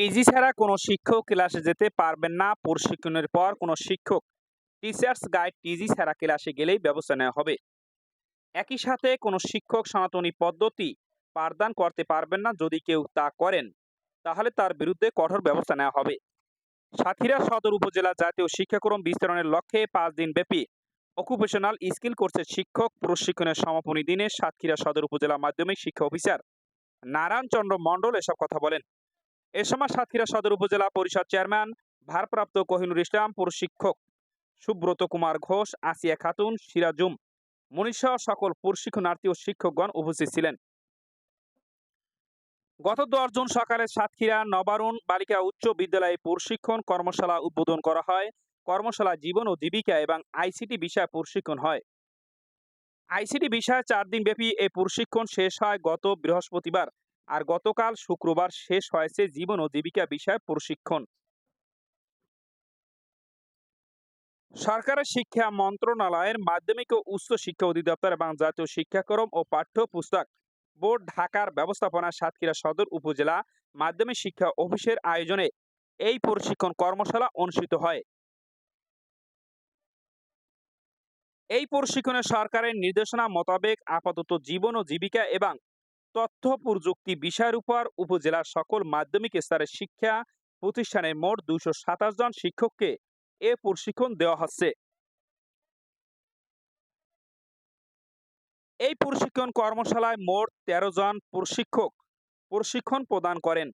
টিজি ছাড়া কোনো শিক্ষক ক্লাসে যেতে পারবেন না। প্রশিক্ষণের পর কোনো শিক্ষক টিচার্স গাইড টিজি ছাড়া ক্লাসে গেলেই ব্যবস্থা নেওয়া হবে। একই সাথে কোনো শিক্ষক সনাতনী পদ্ধতি পাঠদান করতে পারবেন না যদি কেউ তা করেন, তাহলে তার বিরুদ্ধে কঠোর ব্যবস্থা নেওয়া হবে। সাতক্ষীরা সদর উপজেলা জাতীয় শিক্ষাক্রম বিস্তরণের লক্ষ্যে পাঁচ দিন ব্যাপী অকুপেশনাল স্কিল কোর্সের শিক্ষক, প্রশিক্ষণের সমাপনী দিনে সাতক্ষীরা সদর উপজেলা মাধ্যমিক শিক্ষা অফিসার নারায়ণ চন্দ্র মণ্ডল এসব কথা বলেন। এ সময় সাতক্ষীরা সদর উপজেলা পরিষদ চেয়ারম্যান ভারপ্রাপ্ত কোহিনুর ইসলাম প্রশিক্ষক সুব্রত কুমার ঘোষ, আসিয়া খাতুন সিরাজুম মনীষা সকল প্রশিক্ষণার্থী ও শিক্ষকগণ উপস্থিত ছিলেন। গত দশ জুন সকালে সাতক্ষীরা নবারুণ বালিকা উচ্চ বিদ্যালয়ে প্রশিক্ষণ কর্মশালা উদ্বোধন করা হয়। কর্মশালা জীবন ও জীবিকা এবং আইসিটি বিষয়ে প্রশিক্ষণ হয়। আইসিটি বিষয়ে চার দিন ব্যাপী এই প্রশিক্ষণ শেষ হয় গত বৃহস্পতিবার। আর গতকাল শুক্রবার শেষ হয়েছে জীবন ও জীবিকা বিষয়ে প্রশিক্ষণ। সরকারের শিক্ষা মন্ত্রণালয়ের মাধ্যমিক ও উচ্চ শিক্ষা অধিদপ্তর এবং জাতীয় শিক্ষাক্রম ও পাঠ্য পুস্তক বোর্ড ঢাকার ব্যবস্থাপনা সাতক্ষীরা সদর উপজেলা মাধ্যমিক শিক্ষা অফিসের আয়োজনে এই প্রশিক্ষণ কর্মশালা অনুষ্ঠিত হয়। এই প্রশিক্ষণে সরকারের নির্দেশনা মোতাবেক আপাতত জীবন ও জীবিকা এবং তথ্য, প্রযুক্তি বিষয়ের উপর উপজেলার সকল মাধ্যমিক স্তরের শিক্ষা প্রতিষ্ঠানের মোট দুশো সাতাশ জন শিক্ষককে এ প্রশিক্ষণ দেওয়া হচ্ছে। এই প্রশিক্ষণ কর্মশালায় মোট তেরো জন প্রশিক্ষক প্রশিক্ষণ প্রদান করেন।